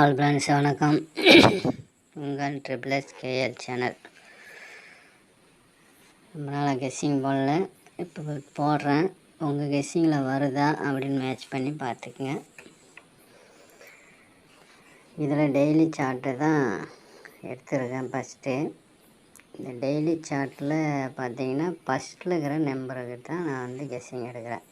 All friends வணக்கம். உங்கள் triple S KL channel ரொம்ப நாளாக கெஸ்ஸிங் போடல. இப்போ போடுறேன். உங்கள் கெஸ்ஸிங்கில் வருதா அப்படின்னு மேட்ச் பண்ணி பார்த்துக்குங்க. இதில் டெய்லி சார்ட்டு தான் எடுத்துருக்கேன் ஃபஸ்ட்டு இந்த டெய்லி சார்ட்டில் பார்த்தீங்கன்னா ஃபஸ்ட்டில் இருக்கிற நம்பருக்கு தான் நான் வந்து கெஸ்ஸிங் எடுக்கிறேன்.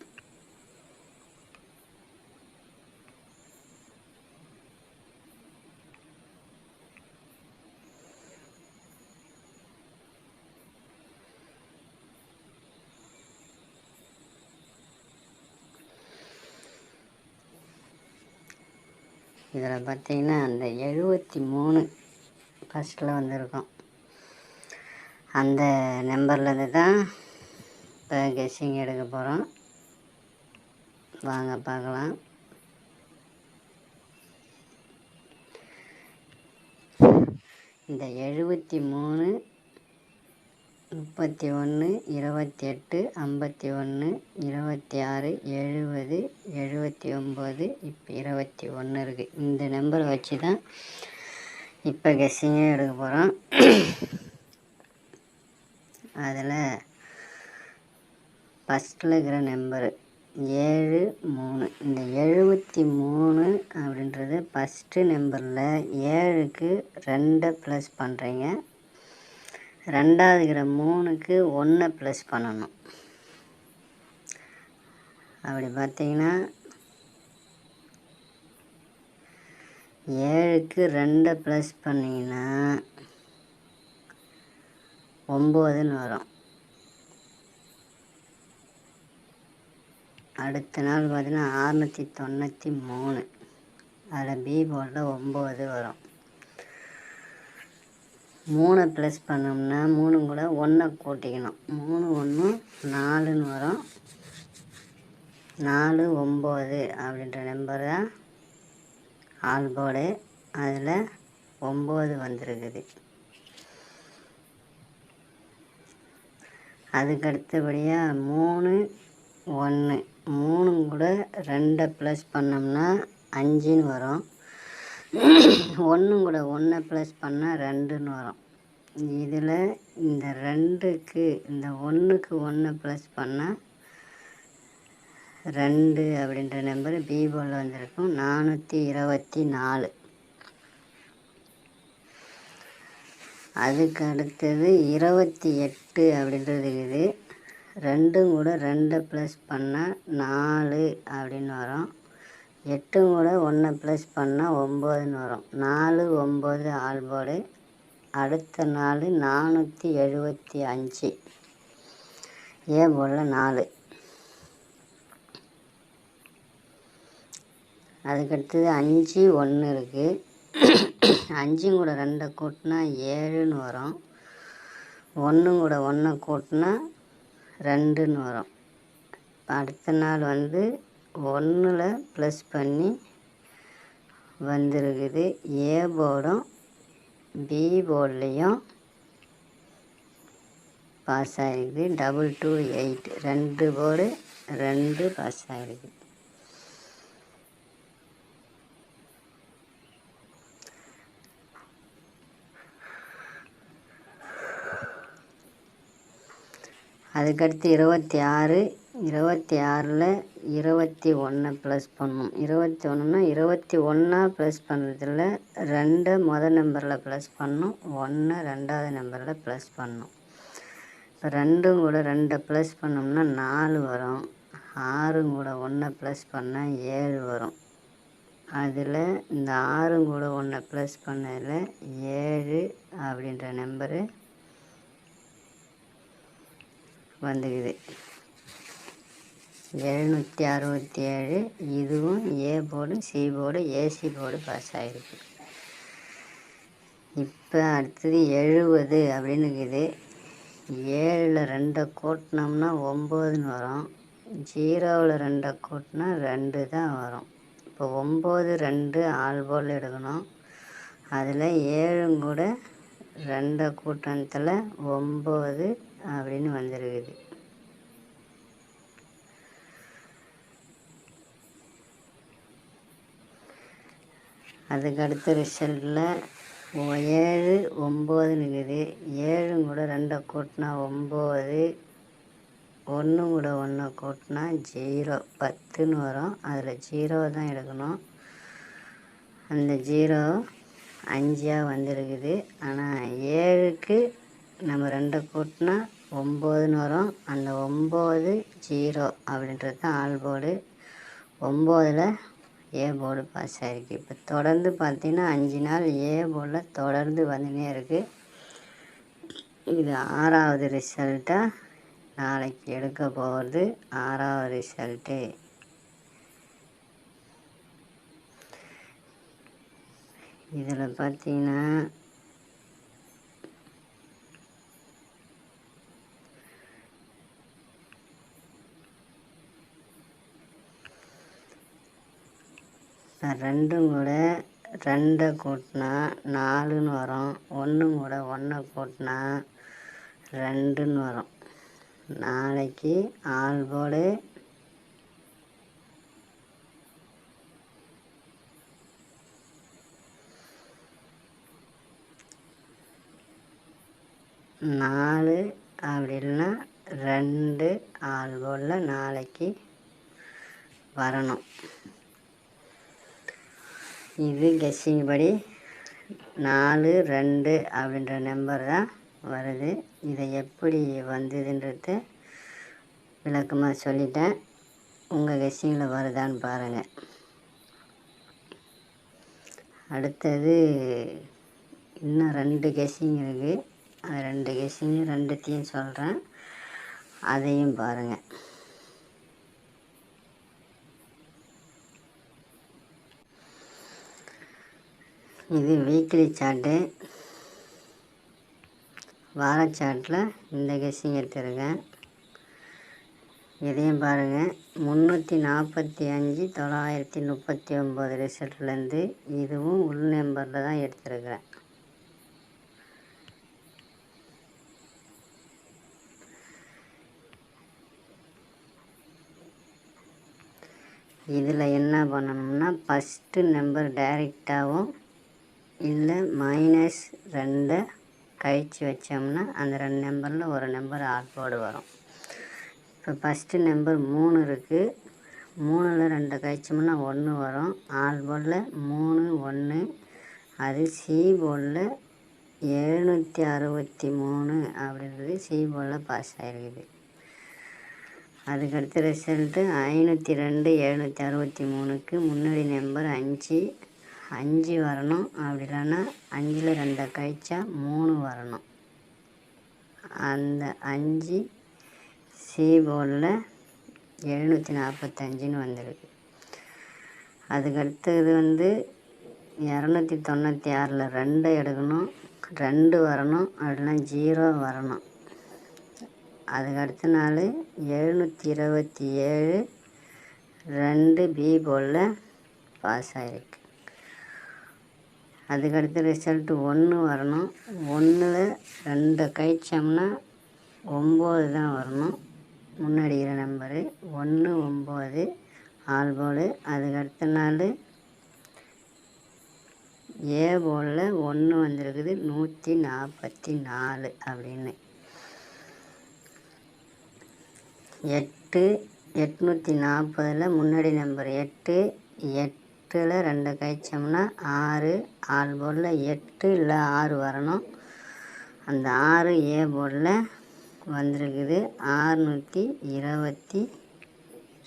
இதில் பார்த்தீங்கன்னா அந்த எழுபத்தி மூணு ஃபஸ்ட்டில் வந்திருக்கும். அந்த நம்பர்லேருந்து தான் இப்போ கெஸ்ஸிங் எடுக்க போகிறோம். வாங்க பார்க்கலாம். இந்த எழுபத்தி மூணு முப்பத்தி ஒன்று இருபத்தி எட்டு ஐம்பத்தி ஒன்று இருபத்தி ஆறு எழுபது எழுபத்தி ஒம்பது இப்போ இருபத்தி ஒன்று இருக்குது இந்த நம்பரை வச்சு தான் இப்போ கெஸ்ஸிங்கே எடுக்க போகிறோம் அதில் ஃபஸ்ட்டில் இருக்கிற நம்பரு ஏழு மூணு. இந்த எழுபத்தி மூணு அப்படின்றது ஃபஸ்ட்டு நம்பரில் ஏழுக்கு ரெண்டை ப்ளஸ் பண்ணுறீங்க ரெண்டாவது இருக்கிற மூணுக்கு ஒன்றை ப்ளஸ் பண்ணணும். அப்படி பார்த்தீங்கன்னா ஏழுக்கு ரெண்டை ப்ளஸ் பண்ணிங்கன்னா ஒம்போதுன்னு வரும். அடுத்த நாள் பார்த்தீங்கன்னா அறுநூற்றி தொண்ணூற்றி மூணு. அதில் பி போர்டில் ஒம்பது வரும். மூணை ப்ளஸ் பண்ணோம்னா மூணு கூட ஒன்றை கூட்டிக்கணும். மூணு ஒன்று நாலுன்னு வரும். நாலு ஒம்பது அப்படின்ற நம்பர் தான் ஆல்போர்டு அதில் ஒம்பது வந்திருக்குது. அதுக்கு அடுத்தபடியாக மூணு ஒன்று மூணு கூட ரெண்டை ப்ளஸ் பண்ணோம்னா அஞ்சுன்னு வரும். ஒன்று கூட ஒன்றை ப்ளஸ் பண்ணால் ரெண்டுன்னு வரும். இதில் இந்த ரெண்டுக்கு இந்த ஒன்றுக்கு ஒன்று ப்ளஸ் பண்ணால் ரெண்டு அப்படின்ற நம்பர் பீபோவில் வந்திருக்கும். நானூற்றி இருபத்தி நாலு. அதுக்கு அடுத்தது இருபத்தி எட்டு அப்படின்றது இருக்குது ரெண்டும் கூட ரெண்டை ப்ளஸ் பண்ணால் நாலு அப்படின்னு வரும். எட்டும் கூட ஒன்றை ப்ளஸ் பண்ணால் ஒம்போதுன்னு வரும். நாலு ஒம்பது ஆல்போர்டு அடுத்த நாள் நானூற்றி எழுபத்தி அஞ்சு. ஏ போல நாலு. அதுக்கடுத்தது அஞ்சு ஒன்று இருக்குது அஞ்சும் கூட ரெண்டை கூட்டினா ஏழுன்னு வரும். ஒன்றும் கூட ஒன்றை கூட்டினா ரெண்டுன்னு வரும். அடுத்த நாள் வந்து ஒன்றில் ப்ளஸ் பண்ணி வந்திருக்குது. ஏ போர்டும் பி போர்ட்லேயும் பாஸ் ஆகிருக்குது டபுள் டூ எயிட் ரெண்டு போர்டு ரெண்டு பாஸ் ஆகிருக்கு அதுக்கடுத்து இருபத்தி ஆறு இருபத்தி ஆறில் இருபத்தி ஒன்றை ப்ளஸ் பண்ணணும் இருபத்தி ஒன்றுனா இருபத்தி ஒன்றா ப்ளஸ் பண்ணுறதில் ரெண்டை மொதல் நம்பரில் ப்ளஸ் பண்ணணும் ஒன்று ரெண்டாவது நம்பரில் ப்ளஸ் பண்ணணும் இப்போ ரெண்டும் கூட ரெண்டை ப்ளஸ் பண்ணோம்னா நாலு வரும். ஆறும் கூட ஒன்றை ப்ளஸ் பண்ணால் ஏழு வரும். அதில் இந்த ஆறும் கூட ஒன்றை ப்ளஸ் பண்ணதில் ஏழு அப்படின்ற நம்பரு வந்துக்குது. எழுநூற்றி அறுபத்தி ஏழு. இதுவும் A board C board AC board pass ஆகிருக்கு இப்போ அடுத்தது எழுபது அப்படின்னு இருக்குது ஏழில் ரெண்டை கூட்டினோம்னா ஒம்போதுன்னு வரும். ஜீரோவில் ரெண்டை கூட்டினா ரெண்டு தான் வரும். இப்போ ஒம்பது ரெண்டு ஆள் போல் எடுக்கணும். அதில் ஏழும் கூட ரெண்டை கூட்டத்தில் ஒம்பது அப்படின்னு வந்திருக்குது. அதுக்கு அடுத்த ரிசல்ட்டில் ஏழு ஒம்போதுன்னு இருக்குது ஏழும் கூட ரெண்டை கூட்டினா ஒம்பது. ஒன்று கூட ஒன்றை கூட்டினா ஜீரோ. பத்துன்னு வரும். அதில் ஜீரோ தான் எடுக்கணும். அந்த ஜீரோ அஞ்சாக வந்திருக்குது. ஆனால் ஏழுக்கு நம்ம ரெண்டை கூட்டினா ஒம்போதுன்னு வரும். அந்த ஒம்பது ஜீரோ அப்படின்றது தான் ஆல்போர்டு ஒம்போதில் ஏ போர்டு பாஸ் ஆகிருக்கு இப்போ தொடர்ந்து பார்த்தீங்கன்னா அஞ்சு நாள் ஏ போர்டில் தொடர்ந்து வந்துனே இருக்குது இது ஆறாவது ரிசல்ட்டாக நாளைக்கு எடுக்க போகிறது ஆறாவது ரிசல்ட்டு. இதில் பார்த்தீங்கன்னா ரெண்டும் கூட ரெண்டை கூட்டினா நாலுன்னு வரும். ஒன்றும் கூட ஒன்றை கூட்டினா ரெண்டுன்னு வரும். நாளைக்கு ஆள் போடு. நாலு அப்படி இல்லைன்னா ரெண்டு ஆள் போர்டில் நாளைக்கு வரணும். இது கெஸ்ஸிங் படி. நாலு ரெண்டு அப்படின்ற நம்பர் தான் வருது. இதை எப்படி வந்ததுன்றத விளக்கமாக சொல்லிட்டேன். உங்கள் கெஸ்ஸிங்கில் வருதான்னு பாருங்கள் அடுத்தது இன்னும் ரெண்டு கெஸ்ஸிங் இருக்குது அது ரெண்டு கெஸ்ஸிங் ரெண்டுத்தையும் சொல்கிறேன் அதையும் பாருங்கள் இது வீக்லி சார்ட்டு வார சார்ட்டில் இந்த கெஸ்ஸிங் எடுத்துருக்கேன். இதையும் பாருங்கள் முந்நூற்றி நாற்பத்தி அஞ்சு தொள்ளாயிரத்தி முப்பத்தி ஒம்பது ரிசல்ட்லேருந்து இதுவும் உள் நம்பரில் தான் எடுத்துருக்கிறேன். இதில் என்ன பண்ணணும்னா ஃபஸ்ட்டு நம்பர் டைரெக்டாகவும் இல்லை மைனஸ் ரெண்டை கழிச்சு வச்சோம்னா அந்த ரெண்டு நம்பரில் ஒரு நம்பர் ஆட் வரும். இப்போ ஃபஸ்ட்டு நம்பர் மூணு இருக்குது மூணில் ரெண்டை கழிச்சோம்னா ஒன்று வரும். ஆல் போர்டில் மூணு ஒன்று அது சி போர்டில் எழுநூற்றி அறுபத்தி மூணு அப்படின்றது சி போர்டில் பாஸ் ஆகிருக்குது அதுக்கடுத்த ரிசல்ட்டு ஐநூற்றி ரெண்டு எழுநூற்றி அறுபத்தி மூணுக்கு முன்னாடி நம்பர் அஞ்சு. அஞ்சு வரணும். அப்படி இல்லைன்னா அஞ்சில் ரெண்டை கழிச்சா மூணு வரணும். அந்த அஞ்சு சி போர்டில் எழுநூற்றி நாற்பத்தஞ்சுன்னு வந்திருக்கு. அதுக்கடுத்தது வந்து இரநூத்தி தொண்ணூற்றி ஆறில் ரெண்டை எடுக்கணும். ரெண்டு வரணும். அப்படின்னா ஜீரோ வரணும். அதுக்கு அடுத்த நாள் எழுநூற்றி இருபத்தி ஏழு ரெண்டு பி போர்டில் பாஸ் ஆகிருக்கு அதுக்கடுத்து ரிசல்ட்டு ஒன்று வரணும். ஒன்றில் ரெண்டை கழிச்சோம்னா ஒம்பது தான் வரணும். முன்னாடி இருக்கிற நம்பரு ஒன்று ஒம்பது ஆல் போல். அதுக்கு அடுத்த நாள் ஏ போலில் ஒன்று வந்திருக்குது. நூற்றி நாற்பத்தி நாலு அப்படின்னு. எட்டு எட்நூற்றி நாற்பதில் முன்னாடி நம்பர் எட்டு எட் எட்டில் ரெண்டு கழிச்சோம்னா ஆறு ஆள் போர்டில் எட்டு இல்லை ஆறு வரணும். அந்த ஆறு ஏ போர்டில் வந்திருக்குது. ஆறுநூற்றி இருபத்தி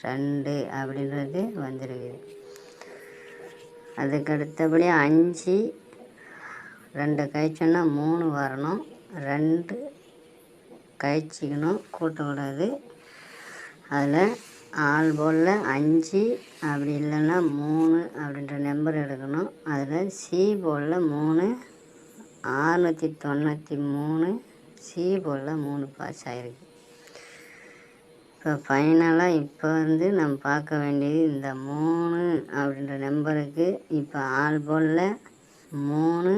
ரெண்டு அப்படின்றது வந்திருக்குது. அதுக்கு அடுத்தபடி அஞ்சு ரெண்டு கழிச்சோன்னா மூணு வரணும். ரெண்டு கழிச்சிக்கணும் கூட்டக்கூடாது அதில் ஆல்போலில் அஞ்சு அப்படி இல்லைன்னா மூணு அப்படின்ற நம்பர் எடுக்கணும். அதில் சி போல மூணு. ஆறுநூற்றி தொண்ணூற்றி மூணு சி போல மூணு பாஸ் ஆகிருக்கு இப்போ ஃபைனலாக இப்போ வந்து நம்ம பார்க்க வேண்டியது இந்த மூணு அப்படின்ற நம்பருக்கு இப்போ ஆல்போலில் மூணு.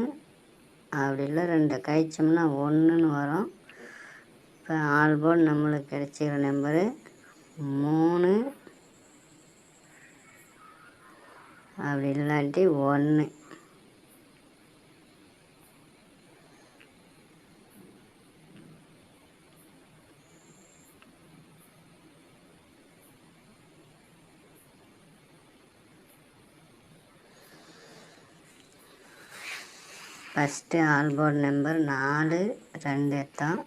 அப்படி இல்லை ரெண்டு கழிச்சோம்னா ஒன்றுன்னு வரும். இப்போ ஆல் போல் நம்மளுக்கு கிடைச்சிக்கிற நம்பரு மூணு. அப்படி இல்லாட்டி ஒன்று ஃபஸ்ட்டு ஆல்போர்டு நம்பர் நாலு ரெண்டு தான்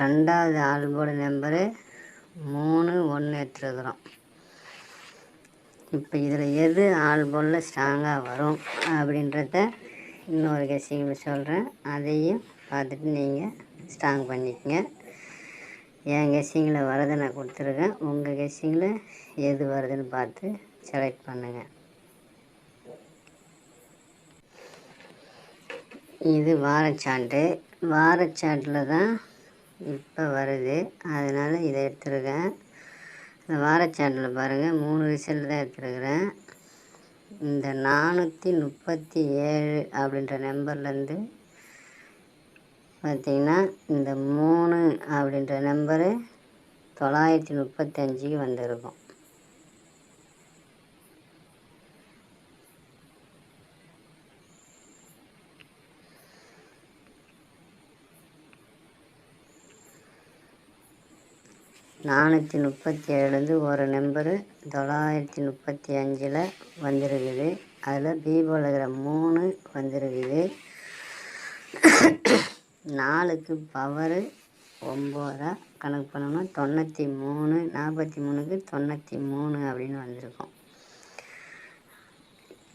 ரெண்டாவது ஆல்போர்டு நம்பரு மூணு ஒன்று எடுத்துருக்குறோம். இப்போ இதில் எது ஆல்பமில் ஸ்ட்ராங்காக வரும் அப்படின்றத இன்னொரு கெஸ்ஸிங்கில் சொல்கிறேன் அதையும் பார்த்துட்டு நீங்கள் ஸ்ட்ராங் பண்ணிக்கங்க. என் கெஸ்ஸிங்கில் வரதை நான் கொடுத்துருக்கேன். உங்கள் கெஸ்ஸிங்கில் எது வருதுன்னு பார்த்து செலக்ட் பண்ணுங்கள் இது வாரச்சான்று வாரச்சாட்டில் தான் இப்போ வருது. அதனால் இதை எடுத்துருக்கேன். இந்த வாரச்சாட்டில் பாருங்கள் மூணு விசில் தான் எடுத்துருக்குறேன். இந்த நானூற்றி முப்பத்தி ஏழு அப்படின்ற நம்பர்லேருந்து பார்த்திங்கன்னா இந்த மூணு அப்படின்ற நம்பரு தொள்ளாயிரத்தி முப்பத்தஞ்சுக்கு வந்திருக்கும். நானூற்றி முப்பத்தி ஏழுலேருந்து ஒரு நம்பரு தொள்ளாயிரத்தி முப்பத்தி அஞ்சில் வந்திருக்குது. அதில் பீபோவில் இருக்கிற மூணு வந்திருக்குது. நாலுக்கு பவரு ஒம்போதா கணக்கு பண்ணோம்னா தொண்ணூற்றி மூணு நாற்பத்தி மூணுக்கு தொண்ணூற்றி மூணு அப்படின்னு வந்திருக்கும்.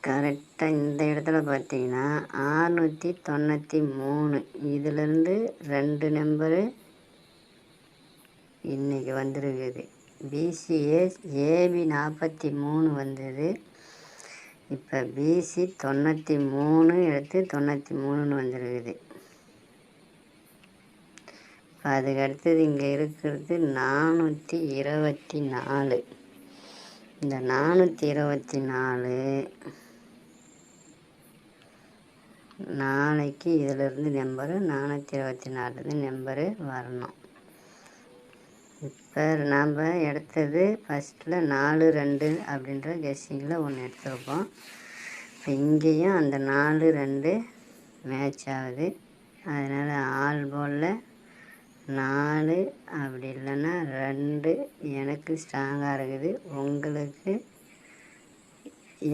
கரெக்டாக இந்த இடத்துல பார்த்தீங்கன்னா ஆறுநூற்றி தொண்ணூற்றி மூணு. இதிலேருந்து ரெண்டு நம்பரு இன்றைக்கி வந்திருக்குது. பிசிஏ ஏபி நாற்பத்தி மூணு வந்தது. இப்போ பிசி தொண்ணூற்றி மூணு எடுத்து தொண்ணூற்றி மூணுன்னு வந்துருக்குது. இப்போ அதுக்கு அடுத்தது இங்கே இருக்கிறது நானூற்றி இருபத்தி நாலு. இந்த நானூற்றி இருபத்தி நாலு நாளைக்கு இதிலிருந்து நம்பரு நானூற்றி இருபத்தி நாலுலேருந்து நம்பரு வரணும். இப்போ நாம் எடுத்தது ஃபஸ்ட்டில் நாலு ரெண்டு அப்படின்ற கெஸ்ஸிங்கில் ஒன்று எடுத்திருப்போம் இப்போ இங்கேயும் அந்த நாலு ரெண்டு மேட்ச் ஆகுது. அதனால் ஆல் போலில் நாலு அப்படி இல்லைன்னா ரெண்டு எனக்கு ஸ்ட்ராங்காக இருக்குது. உங்களுக்கு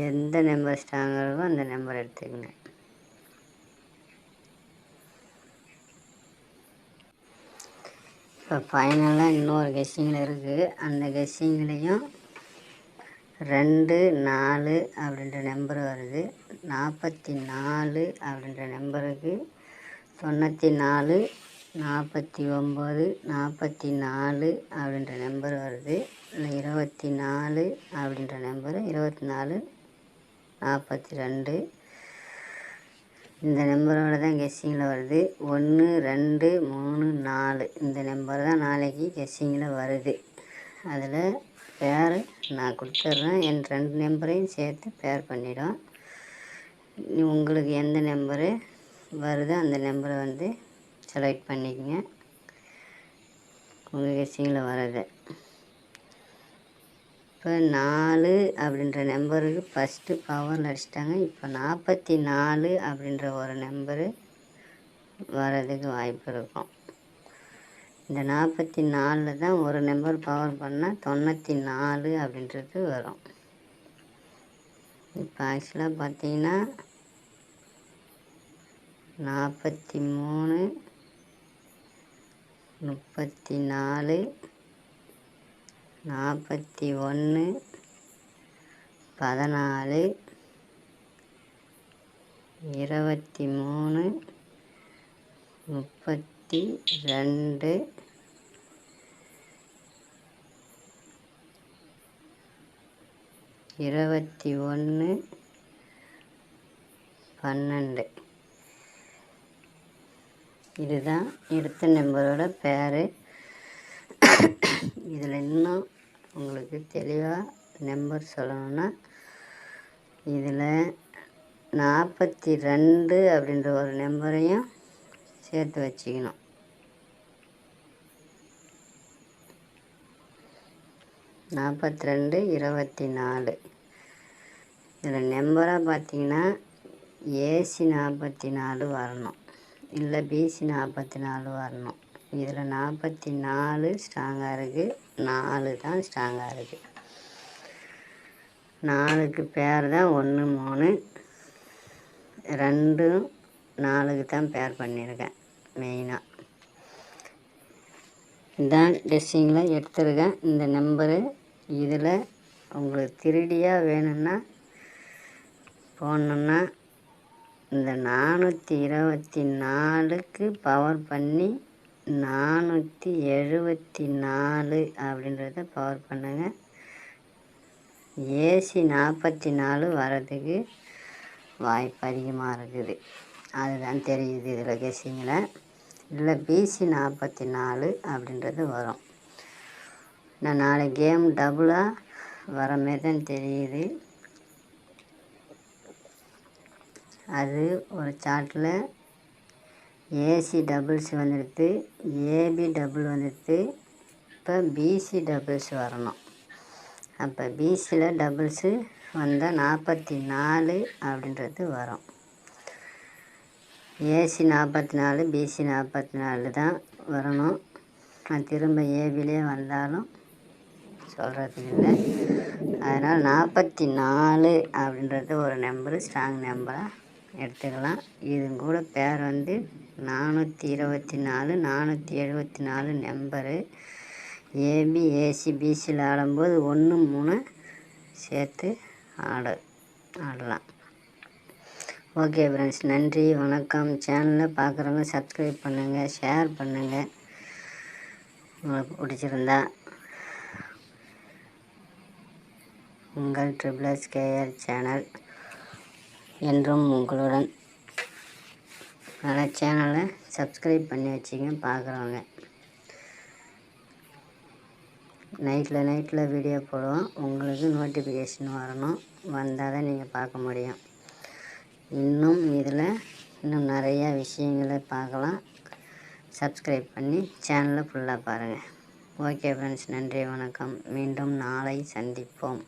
எந்த நம்பர் ஸ்ட்ராங்காக இருக்கோ அந்த நம்பர் எடுத்துக்கங்க. இப்போ ஃபைனலாக இன்னொரு கெஸ்ஸிங்கில் இருக்குது அந்த கெஸ்ஸிங்லேயும் ரெண்டு நாலு அப்படின்ற நம்பர் வருது. நாற்பத்தி நாலு அப்படின்ற நம்பருக்கு தொண்ணூற்றி நாலு நாற்பத்தி ஒம்பது நாற்பத்தி நாலு அப்படின்ற நம்பர் வருது. இல்லை இருபத்தி நாலு அப்படின்ற நம்பரு இருபத்தி நாலு நாற்பத்தி ரெண்டு இந்த நம்பரோட தான் கெஸ்ஸிங்கில் வருது. ஒன்று ரெண்டு மூணு நாலு. இந்த நம்பர் தான் நாளைக்கு கெஸ்ஸிங்கில் வருது. அதில் பேர் நான் கொடுத்துட்றேன். என் ரெண்டு நம்பரையும் சேர்த்து பேர் பண்ணிடும். உங்களுக்கு எந்த நம்பரு வருதோ அந்த நம்பரை வந்து செலக்ட் பண்ணிக்கங்க. உங்கள் கெஸ்ஸிங்கில் வர்றது. இப்போ நாலு அப்படின்ற நம்பருக்கு ஃபஸ்ட்டு பவரில் அடிச்சிட்டாங்க. இப்போ நாற்பத்தி நாலு அப்படின்ற ஒரு நம்பரு வர்றதுக்கு வாய்ப்பு இருக்கும். இந்த நாற்பத்தி நாலில் தான் ஒரு நம்பர் பவர் பண்ணால் தொண்ணூற்றி நாலு அப்படின்றது வரும். இப்போ ஆக்சுவலாக பார்த்தீங்கன்னா நாற்பத்தி மூணு முப்பத்தி நாலு நாற்பத்தி ஒன்று பதினாலு இருபத்தி மூணு முப்பத்தி ரெண்டு இருபத்தி ஒன்று பன்னெண்டு. இதுதான் எடுத்த நம்பரோட பேர். இதில் இன்னும் உங்களுக்கு தெளிவாக நம்பர் சொல்லணும்னா இதில் நாற்பத்தி ரெண்டு அப்படின்ற ஒரு நம்பரையும் சேர்த்து வச்சுக்கணும். நாற்பத்தி ரெண்டு இருபத்தி நாலு இதில் நம்பராக பார்த்தீங்கன்னா ஏசி நாற்பத்தி நாலு வரணும். இல்லை பிசி நாற்பத்தி நாலு வரணும். இதில் நாற்பத்தி நாலு ஸ்ட்ராங்காக இருக்குது நாலு தான் ஸ்ட்ராங்காக இருக்குது நாலுக்கு பேர் தான் ஒன்று மூணு. ரெண்டும் நாலுக்கு தான் பேர் பண்ணியிருக்கேன் மெயினாக இதான் ட்ரெஸ்ஸிங்கில் எடுத்துருக்கேன். இந்த நம்பரு இதில் உங்களுக்கு திருடியாக வேணும்னா போடணுன்னா இந்த நானூற்றி இருபத்தி நாலுக்கு பவர் பண்ணி நானூற்றி எழுபத்தி நாலு அப்படின்றத பவர் பண்ணுங்க. ஏசி நாற்பத்தி நாலு வர்றதுக்கு வாய்ப்பு அதிகமாக இருக்குது. அதுதான் தெரியுது இதில் கேசிங்கில் இல்லை பிசி நாற்பத்தி நாலு அப்படின்றது வரும். நான் நாலு கேம் டபுளாக வர மாரி தான் தெரியுது. அது ஒரு சார்ட்டில் ஏசி டபுள்ஸ் வந்துடுது ஏபி டபுள் வந்துடுது இப்போ பிசி டபுள்ஸ் வரணும். அப்போ பிசியில் டபுள்ஸு வந்தால் நாற்பத்தி நாலு அப்படின்றது வரும். ஏசி நாற்பத்தி நாலு பிசி நாற்பத்தி நாலு தான் வரணும். நான் திரும்ப ஏபிலே வந்தாலும் சொல்கிறதுக்கு இல்லை. அதனால் நாற்பத்தி நாலு அப்படின்றது ஒரு நம்பரு ஸ்ட்ராங் நம்பராக எடுத்துக்கலாம். இது கூட பேர் வந்து நானூற்றி இருபத்தி நாலு நானூற்றி எழுபத்தி நாலு நம்பரு. ஏபி ஏசி பிசியில் ஆடும்போது ஒன்று மூணு சேர்த்து ஆடு ஆடலாம். ஓகே ஃப்ரெண்ட்ஸ் நன்றி வணக்கம். சேனலில் பார்க்குறவங்க சப்ஸ்கிரைப் பண்ணுங்கள் ஷேர் பண்ணுங்கள் உங்களுக்கு பிடிச்சிருந்தா உங்கள் ட்ரிபிள் கேஆர் சேனல் என்றும் உங்களுடன் அதனால் சேனலை சப்ஸ்கிரைப் பண்ணி வச்சிங்க பார்க்குறவங்க. நைட்டில் நைட்டில் வீடியோ போடுவோம். உங்களுக்கு நோட்டிஃபிகேஷன் வரணும். வந்தால் தான் நீங்கள் பார்க்க முடியும். இன்னும் இதில் இன்னும் நிறையா விஷயங்களை பார்க்கலாம். சப்ஸ்கிரைப் பண்ணி சேனலை ஃபுல்லாக பாருங்கள். Okay friends. நன்றி வணக்கம். மீண்டும் நாளை சந்திப்போம்.